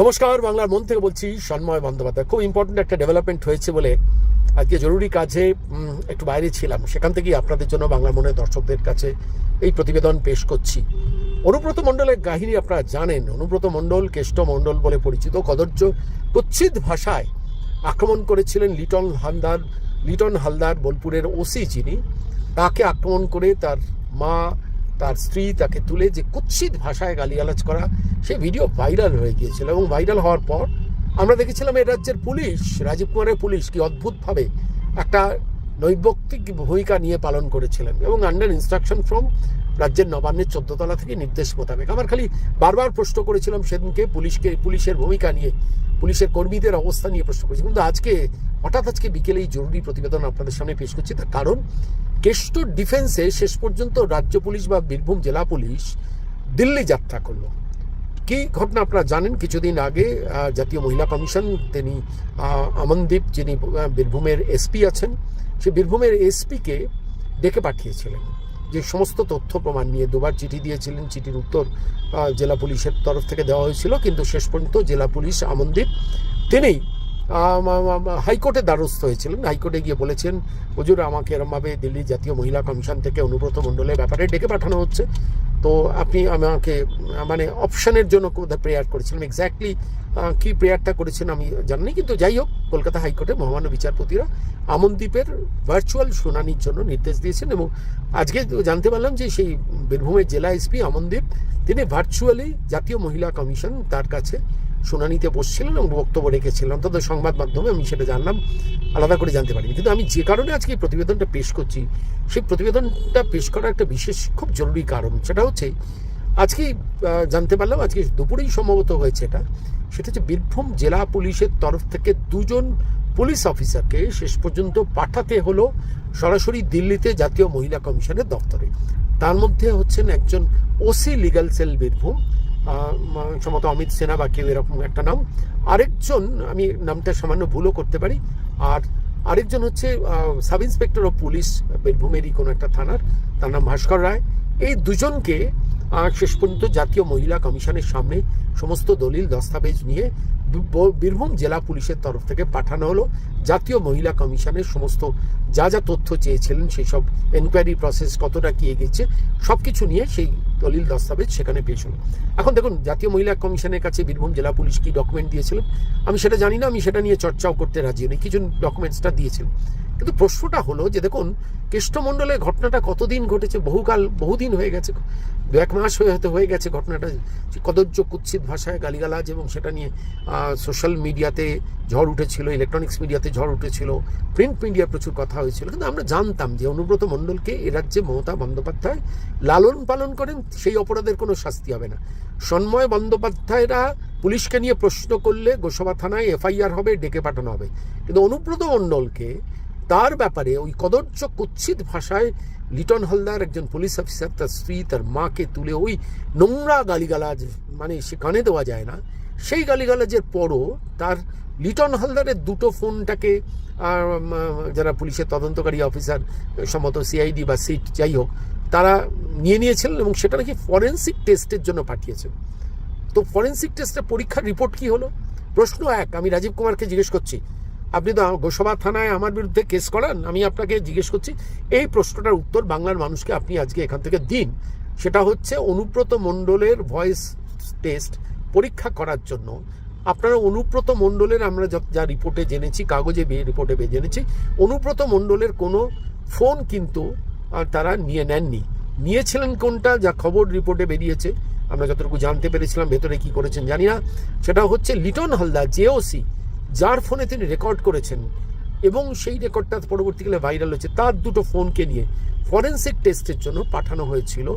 নমস্কার, বাংলার মন থেকে বলছি সন্ময় বন্দ্যোপাধ্যায়। খুব ইম্পর্টেন্ট একটা ডেভেলপমেন্ট হয়েছে বলে আজকে জরুরি কাজে একটু বাইরে ছিলাম। সেখান থেকেই আপনাদের জন্য বাংলা মনের দর্শকদের কাছে এই প্রতিবেদন পেশ করছি। অনুব্রত মণ্ডলের কাহিনী আপনারা জানেন। অনুব্রত মণ্ডল, কেষ্ট মণ্ডল বলে পরিচিত কদর্য কুচ্ছিত ভাষায় আক্রমণ করেছিলেন লিটন হালদার লিটন হালদার বোলপুরের ওসি যিনি। তাকে আক্রমণ করে তার মা তার স্ত্রী তাকে তুলে যে কুৎসিত ভাষায় গালিগালাজ করা, সে ভিডিও ভাইরাল হয়ে গিয়েছিল এবং ভাইরাল হওয়ার পর আমরা দেখেছিলাম এই রাজ্যের পুলিশ, রাজীব কুমারের পুলিশ কি অদ্ভুতভাবে একটা নৈবক্তিক ভূমিকা নিয়ে পালন করেছিলেন এবং আন্ডার ইনস্ট্রাকশন ফ্রম রাজ্যের নবান্নের চোদ্দতলা থেকে নির্দেশ মোতাবেক। আমার খালি বারবার প্রশ্ন করেছিলাম সেদিনকে পুলিশকে, পুলিশের ভূমিকা নিয়ে, পুলিশের কর্মীদের অবস্থা নিয়ে প্রশ্ন করেছি। কিন্তু আজকে, হঠাৎ আজকে বিকেলে এই জরুরি প্রতিবেদন আপনাদের সামনে পেশ করছি। তার কারণ কেষ্টর ডিফেন্সে শেষ পর্যন্ত রাজ্য পুলিশ বা বীরভূম জেলা পুলিশ দিল্লি যাত্রা করল। কি ঘটনা আপনারা জানেন? কিছুদিন আগে জাতীয় মহিলা কমিশন, তিনি আমনদীপ, যিনি বীরভূমের এসপি আছেন সে বীরভূমের এসপিকে ডেকে পাঠিয়েছিলেন। যে সমস্ত তথ্য প্রমাণ নিয়ে দুবার চিঠি দিয়েছিলেন, চিঠির উত্তর জেলা পুলিশের তরফ থেকে দেওয়া হয়েছিল, কিন্তু শেষ পর্যন্ত জেলা পুলিশ আমন্দীপ তিনি হাইকোর্টের দ্বারস্থ হয়েছিলেন। হাইকোর্টে গিয়ে বলেছেন, হুজুর, আমাকে এরমভাবে দিল্লি জাতীয় মহিলা কমিশন থেকে অনুব্রত মণ্ডলের ব্যাপারে ডেকে পাঠানো হচ্ছে। তো আপনি আমাকে মানে অপশনের জন্য কোথায় প্রেয়ার করেছিলাম এক্স্যাক্টলি কি প্রেয়ারটা করেছেন আমি জানি কিন্তু যাই হোক, কলকাতা হাইকোর্টে মহামান্য বিচারপতিরা আমনদ্বীপের ভার্চুয়াল শুনানির জন্য নির্দেশ দিয়েছেন এবং আজকে জানতে পারলাম যে সেই বীরভূমের জেলা এসপি আমনদ্বীপ, তিনি ভার্চুয়ালি জাতীয় মহিলা কমিশন তার কাছে শুনানিতে বসছিলেন এবং বক্তব্য রেখেছিলেন। অন্তত সংবাদ মাধ্যমে আমি সেটা জানলাম, আলাদা করে জানতে পারিনি। কিন্তু আমি যে কারণে আজকে এই প্রতিবেদনটা পেশ করছি, সেই প্রতিবেদনটা পেশ করার একটা বিশেষ খুব জরুরি কারণ, সেটা হচ্ছে আজকেই জানতে পারলাম আজকে দুপুরেই সম্ভবত হয়েছে এটা। সেটা হচ্ছে বীরভূম জেলা পুলিশের তরফ থেকে দুজন পুলিশ অফিসারকে শেষ পর্যন্ত পাঠাতে হলো সরাসরি দিল্লিতে জাতীয় মহিলা কমিশনের দপ্তরে। তার মধ্যে হচ্ছেন একজন ওসি লিগাল সেল বীরভূম সম্ভবত অমিত সেনা বা কেউ এরকম একটা নাম। আরেকজন, আমি নামটা সামান্য ভুলও করতে পারি, আর আরেকজন হচ্ছে সাব ইন্সপেক্টর অফ পুলিশ, বীরভূমেরই কোনো একটা থানার, তার নাম ভাস্কর রায়। এই দুজনকে শেষ পর্যন্ত জাতীয় মহিলা কমিশনের সামনে সমস্ত দলিল, দস্তাবেজ নিয়ে বীরভূম জেলা পুলিশের তরফ থেকে পাঠানো হলো। জাতীয় মহিলা কমিশনের সমস্ত যা যা তথ্য চেয়েছিলেন সেই সব এনকোয়ারি প্রসেস কতটা কি এগিয়েছে সব কিছু নিয়ে সেই দলিল, দস্তাবেজ সেখানে পেশ হলো। এখন দেখুন, জাতীয় মহিলা কমিশনের কাছে বীরভূম জেলা পুলিশ কি ডকুমেন্ট দিয়েছিলেন? আমি সেটা জানি না, আমি সেটা নিয়ে চর্চাও করতে রাজি নেই। কিছু ডকুমেন্টসটা দিয়েছিলেন। কিন্তু প্রশ্নটা হলো যে দেখুন কেষ্টমণ্ডলের ঘটনাটা কতদিন ঘটেছে? বহুকাল, বহুদিন হয়ে গেছে। দু এক মাস হয়ে হতে হয়ে গেছে ঘটনাটা। কদর্য কুৎসিত ভাষায় গালিগালাজ এবং সেটা নিয়ে সোশ্যাল মিডিয়াতে ঝড় উঠেছিল ইলেকট্রনিক্স মিডিয়াতে ঝড় উঠেছিল প্রিন্ট মিডিয়া প্রচুর কথা হয়েছিল। কিন্তু আমরা জানতাম যে অনুব্রত মণ্ডলকে এ রাজ্যে মমতা বন্দ্যোপাধ্যায় লালন পালন করেন, সেই অপরাধের কোনো শাস্তি হবে না। সন্ময় বন্দ্যোপাধ্যায়রা পুলিশকে নিয়ে প্রশ্ন করলে গোসবা থানায় এফআইআর হবে, ডেকে পাঠানো হবে। কিন্তু অনুব্রত মণ্ডলকে তার ব্যাপারে ওই কদর্য কুৎসিত ভাষায় লিটন হালদার একজন পুলিশ অফিসার, তার স্ত্রী, তার মাকে তুলে ওই নোংরা গালিগালাজ মানে সে কানে দেওয়া যায় না। সেই গালিগালাজের পরও তার লিটন হালদারের দুটো ফোনটাকে যারা পুলিশের তদন্তকারী অফিসার, সম্ভবত সিআইডি বা সিট, যাই হোক, তারা নিয়ে নিয়েছিলেন এবং সেটা নাকি ফরেন্সিক টেস্টের জন্য পাঠিয়েছেন তো ফরেন্সিক টেস্টের পরীক্ষার রিপোর্ট কি হলো? প্রশ্ন এক, আমি রাজীব কুমারকে জিজ্ঞেস করছি। আপনি তো গোসবা থানায় আমার বিরুদ্ধে কেস করান, আমি আপনাকে জিজ্ঞেস করছি, এই প্রশ্নটার উত্তর বাংলার মানুষকে আপনি আজকে এখান থেকে দিন। সেটা হচ্ছে অনুব্রত মণ্ডলের ভয়েস টেস্ট পরীক্ষা করার জন্য। আপনারা অনুব্রত মণ্ডলের, আমরা যা রিপোর্টে জেনেছি, কাগজে রিপোর্টে জেনেছি, অনুব্রত মণ্ডলের কোনো ফোন কিন্তু তারা নিয়ে নেননি। নিয়েছিলেন কোনটা, যা খবর রিপোর্টে বেরিয়েছে, আমরা যতটুকু জানতে পেরেছিলাম, ভেতরে কি করেছেন জানি না। সেটা হচ্ছে লিটন হালদার জেওসি যার ফোনে তিনি রেকর্ড করেছেন এবং সেই রেকর্ডটা পরবর্তীকালে ভাইরাল হয়েছে, তার দুটো ফোনকে নিয়ে ফরেন্সিক টেস্টের জন্য পাঠানো হয়েছিল।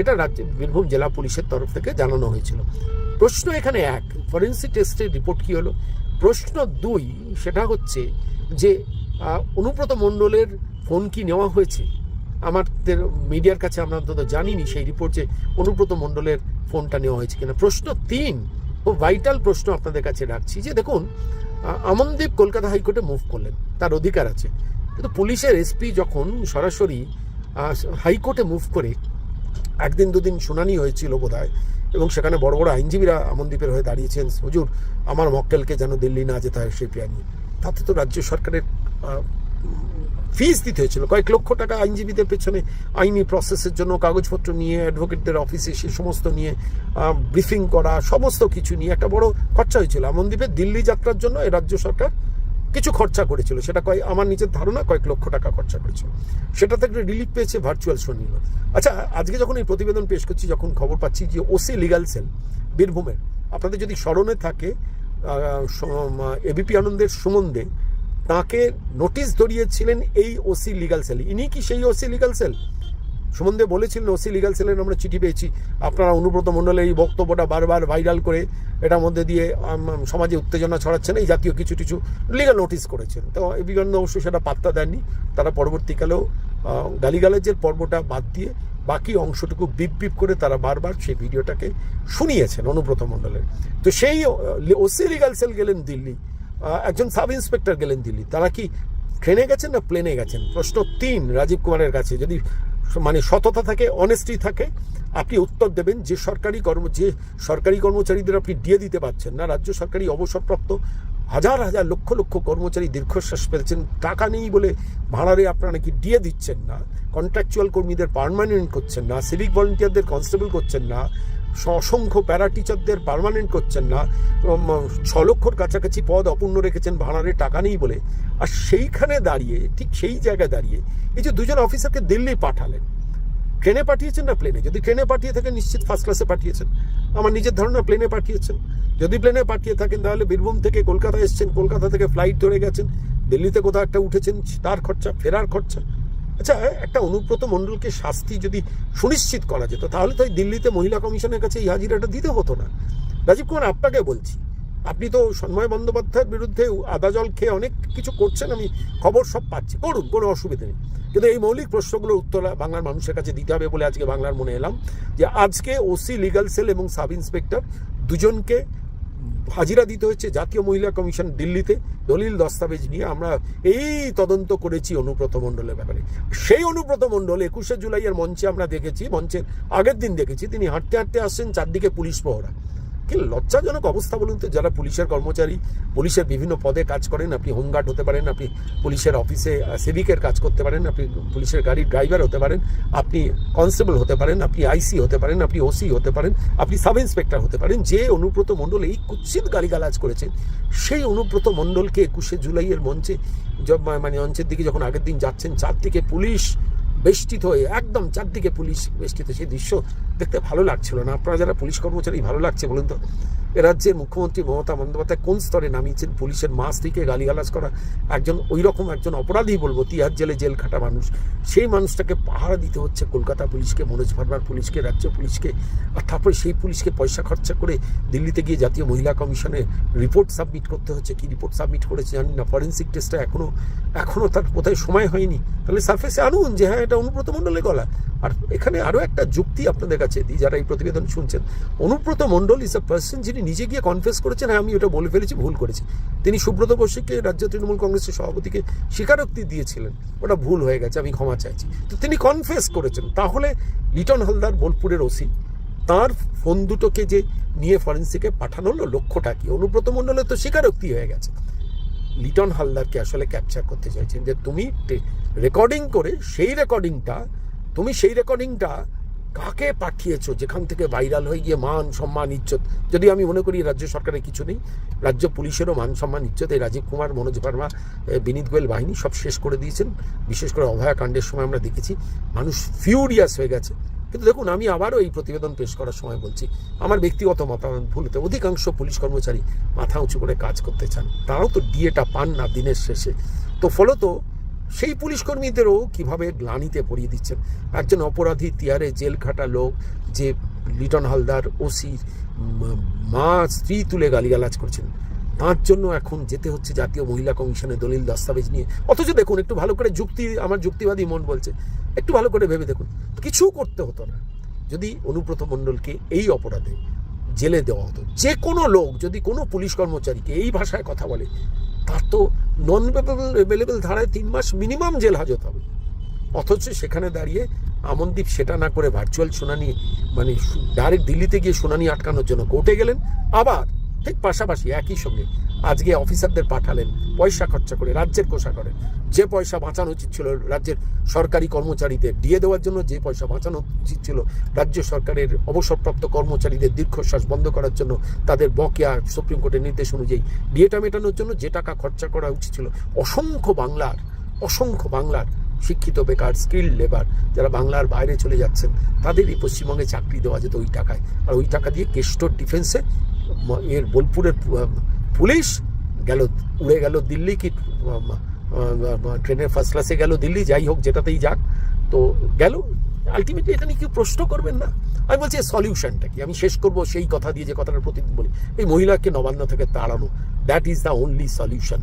এটা রাজ্য বীরভূম জেলা পুলিশের তরফ থেকে জানানো হয়েছিল। প্রশ্ন এখানে এক ফরেন্সিক টেস্টের রিপোর্ট কি হলো? প্রশ্ন দুই, সেটা হচ্ছে যে অনুব্রত মণ্ডলের ফোন কি নেওয়া হয়েছে? আমাদের মিডিয়ার কাছে আমরা অন্তত জানিনি সেই রিপোর্ট যে অনুব্রত মণ্ডলের ফোনটা নেওয়া হয়েছে কিনা। প্রশ্ন তিন, ও ভাইটাল প্রশ্ন আপনাদের কাছে রাখছি যে, দেখুন আমনদীপ কলকাতা হাইকোর্টে মুভ করলেন। তার অধিকার আছে। কিন্তু পুলিশের এসপি যখন সরাসরি হাইকোর্টে মুভ করে, একদিন দুদিন শুনানি হয়েছিল বোধহয়, এবং সেখানে বড় বড় আইনজীবীরা আমনদীপের হয়ে দাঁড়িয়েছেন, হুজুর, আমার মক্কেলকে যেন দিল্লি না যেতে হয় সেই নিয়ে। তাতে তো রাজ্য সরকারের ফিস দিতে হয়েছিল। কয়েক লক্ষ টাকা আইনজীবীদের পেছনে আইনি প্রসেসের জন্য কাগজপত্র নিয়ে অ্যাডভোকেটদের অফিসে সে সমস্ত নিয়ে ব্রিফিং করা, সমস্ত কিছু নিয়ে একটা বড় খরচা হয়েছিল। আমনদ্বীপে দিল্লি যাত্রার জন্য এই রাজ্য সরকার কিছু খরচা করেছিল। সেটা কয় আমার নিজের ধারণা কয়েক লক্ষ টাকা খরচা করেছিল। সেটা থেকে রিলিফ পেয়েছে ভার্চুয়াল শো আচ্ছা আজকে যখন এই প্রতিবেদন পেশ করছি, যখন খবর পাচ্ছি যে ওসি লিগাল সেল বীরভূমের, আপনাদের যদি স্মরণে থাকে এবিপি আনন্দের সুমন্দে তাকে নোটিশ ধরিয়েছিলেন এই ওসি লিগাল সেল ইনি কি সেই ওসি লিগাল সেল সুমন্দে বলেছিলেন ওসি লিগাল সেলের আমরা চিঠি পেয়েছি। আপনারা অনুব্রত মণ্ডলের এই বক্তব্যটা বারবার ভাইরাল করে এটার মধ্যে দিয়ে সমাজে উত্তেজনা ছড়াচ্ছেন। এই জাতীয় কিছু কিছু লিগাল নোটিশ করেছেন। তো বিভিন্ন অবশ্য সেটা পাত্তা দেননি। তারা পরবর্তীকালেও গালিগালাজের পর্বটা বাদ দিয়ে বাকি অংশটুকু বিপ বিপ করে তারা বারবার সেই ভিডিওটাকে শুনিয়েছেন অনুব্রত মণ্ডলের। তো সেই ওসি লিগাল সেল গেলেন দিল্লি। একজন সাব ইন্সপেক্টর গেলেন দিল্লি। তারা কি ট্রেনে গেছেন না প্লেনে গেছেন? প্রশ্ন তিন রাজীব কুমারের কাছে। যদি মানে সততা থাকে অনেস্টি থাকে, আপনি উত্তর দেবেন যে সরকারি কর্ম, যে সরকারি কর্মচারীদের আপনি দিয়ে দিতে পারছেন না, রাজ্য সরকারি অবসরপ্রাপ্ত হাজার হাজার লক্ষ লক্ষ কর্মচারী দীর্ঘশ্বাস ফেলছেন, টাকা নেই বলে ভাড়ারে আপনারা নাকি দিয়ে দিচ্ছেন না কন্ট্রাকচুয়াল কর্মীদের পার্মানেন্ট করছেন না সিভিক ভলেন্টিয়ারদের কনস্টেবল করছেন না অসংখ্য প্যারা টিচারদের পার্মানেন্ট করছেন না। ছ লক্ষর কাছাকাছি পদ অপূর্ণ রেখেছেন, ভাড়ারে টাকা নেই বলে। আর সেইখানে দাঁড়িয়ে, ঠিক সেই জায়গায় দাঁড়িয়ে, এই যে দুজন অফিসারকে দিল্লি পাঠালেন। ট্রেনে পাঠিয়েছেন না প্লেনে? যদি ট্রেনে পাঠিয়ে থাকেন, নিশ্চিত ফার্স্ট ক্লাসে পাঠিয়েছেন। আমার নিজের ধারণা, প্লেনে পাঠিয়েছেন। যদি প্লেনে পাঠিয়ে থাকেন, তাহলে বীরভূম থেকে কলকাতা এসছেন, কলকাতা থেকে ফ্লাইট ধরে গেছেন, দিল্লিতে কোথাও একটা উঠেছেন, তার খরচা, ফেরার খরচা। আচ্ছা একটা অনুব্রত মণ্ডলকে শাস্তি যদি সুনিশ্চিত করা যেত, তাহলে তো দিল্লিতে মহিলা কমিশনের কাছে এই হাজিরাটা দিতে হতো না। রাজীব কুমার, আপনাকে বলছি, আপনি তো সন্ময় বন্দ্যোপাধ্যায়ের বিরুদ্ধে আদা জল খেয়ে অনেক কিছু করছেন, আমি খবর সব পাচ্ছি। করুন কোনো অসুবিধা নেই। কিন্তু এই মৌলিক প্রশ্নগুলোর উত্তর বাংলার মানুষের কাছে দিতে হবে বলে আজকে বাংলার মনে এলাম, যে আজকে ওসি, লিগাল সেল এবং সাব ইন্সপেক্টর দুজনকে হাজিরা দিতে হয়েছে জাতীয় মহিলা কমিশন দিল্লিতে। দলিল দস্তাবেজ নিয়ে আমরা এই তদন্ত করেছি অনুব্রত মণ্ডলের ব্যাপারে। সেই অনুব্রত মণ্ডল একুশে জুলাইয়ের মঞ্চে আমরা দেখেছি, মঞ্চের আগের দিন দেখেছি, তিনি হাঁটতে হাঁটতে আসছেন চারদিকে পুলিশ প্রহরা কি লজ্জাজনক অবস্থা বলুন তো? যারা পুলিশের কর্মচারী, পুলিশের বিভিন্ন পদে কাজ করেন, আপনি হোমগার্ড হতে পারেন, আপনি পুলিশের অফিসে সিভিকের কাজ করতে পারেন, আপনি পুলিশের গাড়ির ড্রাইভার হতে পারেন, আপনি কনস্টেবল হতে পারেন, আপনি আইসি হতে পারেন, আপনি ওসি হতে পারেন, আপনি সাব ইন্সপেক্টর হতে পারেন, যে অনুব্রত মণ্ডল এই কুৎসিত গালিগালাজ করেছেন সেই অনুব্রত মণ্ডলকে একুশে জুলাইয়ের মঞ্চে মানে মঞ্চের দিকে যখন আগের দিন যাচ্ছেন, চারদিকে পুলিশ বেষ্টিত হয়ে, একদম চারদিকে পুলিশ বেষ্টিত, সেই দৃশ্য দেখতে ভালো লাগছিল না। আপনারা যারা পুলিশ কর্মচারী, ভালো লাগছে বলুন তো। রাজ্যের মুখ্যমন্ত্রী মমতা বন্দ্যোপাধ্যায় কোন স্তরে নামিয়েছেন? পুলিশের মাস থেকে গালিগালাজ করা, একজন ওই রকম একজন অপরাধী বলব, তিহার জেলে জেল খাটা মানুষ, সেই মানুষটাকে পাহারা দিতে হচ্ছে কলকাতা পুলিশকে, মনোজ ভার্মার পুলিশকে, রাজ্য পুলিশকে, আর তারপরে সেই পুলিশকে পয়সা খরচা করে দিল্লিতে গিয়ে জাতীয় মহিলা কমিশনে রিপোর্ট সাবমিট করতে হচ্ছে। কি রিপোর্ট সাবমিট করেছে জানি না, ফরেন্সিক টেস্টটা এখনও এখনও তার কোথায় সময় হয়নি। তাহলে সার্ফেসে আনুন যে হ্যাঁ এটা অনুব্রত মণ্ডলের গলা। আর এখানে আরও একটা যুক্তি আপনাদের কাছে দিই, যারা এই প্রতিবেদন শুনছেন। Anubrata Mondal is a person যিনি নিজে গিয়ে কনফেস করেছেন হ্যাঁ আমি ওটা বলে ফেলেছি, ভুল করেছি। তিনি সুব্রত বসুকে, রাজ্য তৃণমূল কংগ্রেসের সভাপতিকে স্বীকারোক্তি দিয়েছিলেন। ওটা ভুল হয়ে গেছে, আমি ক্ষমা চাইছি। তো তিনি কনফেস করেছেন। তাহলে লিটন হালদার বোলপুরের ওসি, তার ফোন দুটোকে যে নিয়ে ফরেন্সিকে পাঠানো হলো, লক্ষ্যটা কি? অনুব্রত মণ্ডলের তো স্বীকারোক্তি হয়ে গেছে। লিটন হালদারকে আসলে ক্যাপচার করতে চাইছেন যে, তুমি রেকর্ডিং করে সেই রেকর্ডিংটা তুমি সেই রেকর্ডিংটা কাকে পাঠিয়েছো? যেখান থেকে ভাইরাল হয়ে গিয়ে মান, সম্মান, ইজ্জত? যদি আমি মনে করি রাজ্য সরকারের কিছু নেই, রাজ্য পুলিশেরও মান, সম্মান, ইজ্জত, এই রাজীব কুমার, মনোজ ভার্মা বিনীত গোয়েল বাহিনী সব শেষ করে দিয়েছেন। বিশেষ করে অভয়া কাণ্ডের সময় আমরা দেখেছি, মানুষ ফিউরিয়াস হয়ে গেছে। কিন্তু দেখুন, আমি আবারও এই প্রতিবেদন পেশ করার সময় বলছি, আমার ব্যক্তিগত মতামত ভুলতে অধিকাংশ পুলিশ কর্মচারী মাথা উঁচু করে কাজ করতে চান। তারাও তো ডিএটা পান না দিনের শেষে। তো ফলত সেই পুলিশ কর্মীদেরও কীভাবে গ্লানিতে পড়িয়ে দিচ্ছেন? একজন অপরাধী তিয়ারে জেল খাটা লোক যে লিটন হালদার ওসির মা, স্ত্রী তুলে গালিগালাজ করছেন। তার জন্য এখন যেতে হচ্ছে জাতীয় মহিলা কমিশনের দলিল দস্তাবেজ নিয়ে। অথচ দেখুন, একটু ভালো করে যুক্তি, আমার যুক্তিবাদী মন বলছে। একটু ভালো করে ভেবে দেখুন। কিছু করতে হতো না। যদি অনুব্রত মণ্ডলকে এই অপরাধে জেলে দেওয়া হতো, যে কোনো লোক, যদি কোনো পুলিশ কর্মচারীকে এই ভাষায় কথা বলে তার তো নন অ্যাভেলেবেল ধারায় তিন মাস মিনিমাম জেল হাজত হবে। অথচ সেখানে দাঁড়িয়ে আমনদীপ সেটা না করে ভার্চুয়াল শুনানি মানে ডাইরেক্ট দিল্লিতে গিয়ে শুনানি আটকানোর জন্য কোর্টে গেলেন। আবার ঠিক পাশাপাশি একই সঙ্গে আজকে অফিসারদের পাঠালেন, পয়সা খরচা করে, রাজ্যের কোষাগারে যে পয়সা বাঁচানো উচিত ছিল রাজ্যের সরকারি কর্মচারীদের, দিয়ে দেওয়ার জন্য যে পয়সা বাঁচানো উচিত ছিল রাজ্য সরকারের অবসরপ্রাপ্ত কর্মচারীদের দীর্ঘশ্বাস বন্ধ করার জন্য তাদের বকেয়া সুপ্রিম কোর্টের নির্দেশ অনুযায়ী ডিএটা মেটানোর জন্য যে টাকা খরচা করা উচিত ছিল, অসংখ্য বাংলার অসংখ্য বাংলার শিক্ষিত বেকার স্কিল লেবার যারা বাংলার বাইরে চলে যাচ্ছেন তাদের এই পশ্চিমবঙ্গে চাকরি দেওয়া যেত ওই টাকায়। আর ওই টাকা দিয়ে কেষ্টর ডিফেন্সে এর বোলপুরের পুলিশ গেল, উড়ে গেল দিল্লি কি ট্রেনের ফার্স্ট ক্লাসে গেল দিল্লি, যাই হোক, যেটাতেই যাক। তো গেল। আলটিমেটলি এটা নিয়ে কেউ প্রশ্ন করবেন না। আমি বলছি সলিউশনটা কি? আমি শেষ করব সেই কথা দিয়ে যে কথাটা প্রতিদিন বলি। এই মহিলাকে নবান্ন থেকে তাড়ানো that is the only solution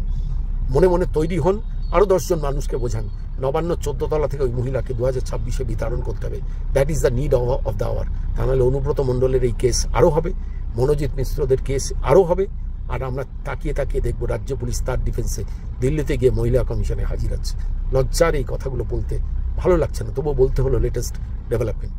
মনে মনে তৈরি হন আরও দশজন মানুষকে বোঝান। নবান্ন চোদ্দ তলা থেকে ওই মহিলাকে দু হাজার ছাব্বিশে বিতরণ করতে হবে। That is the need of the hour তা নাহলে অনুব্রত মণ্ডলের এই কেস আরও হবে। মনোজিৎ মিশ্রদের কেস আরও হবে, আর আমরা তাকিয়ে তাকিয়ে দেখব রাজ্য পুলিশ তার ডিফেন্সে দিল্লিতে গিয়ে মহিলা কমিশনে হাজির আছে। লজ্জার এই কথাগুলো বলতে ভালো লাগছে না, তবুও বলতে হলো লেটেস্ট ডেভেলপমেন্ট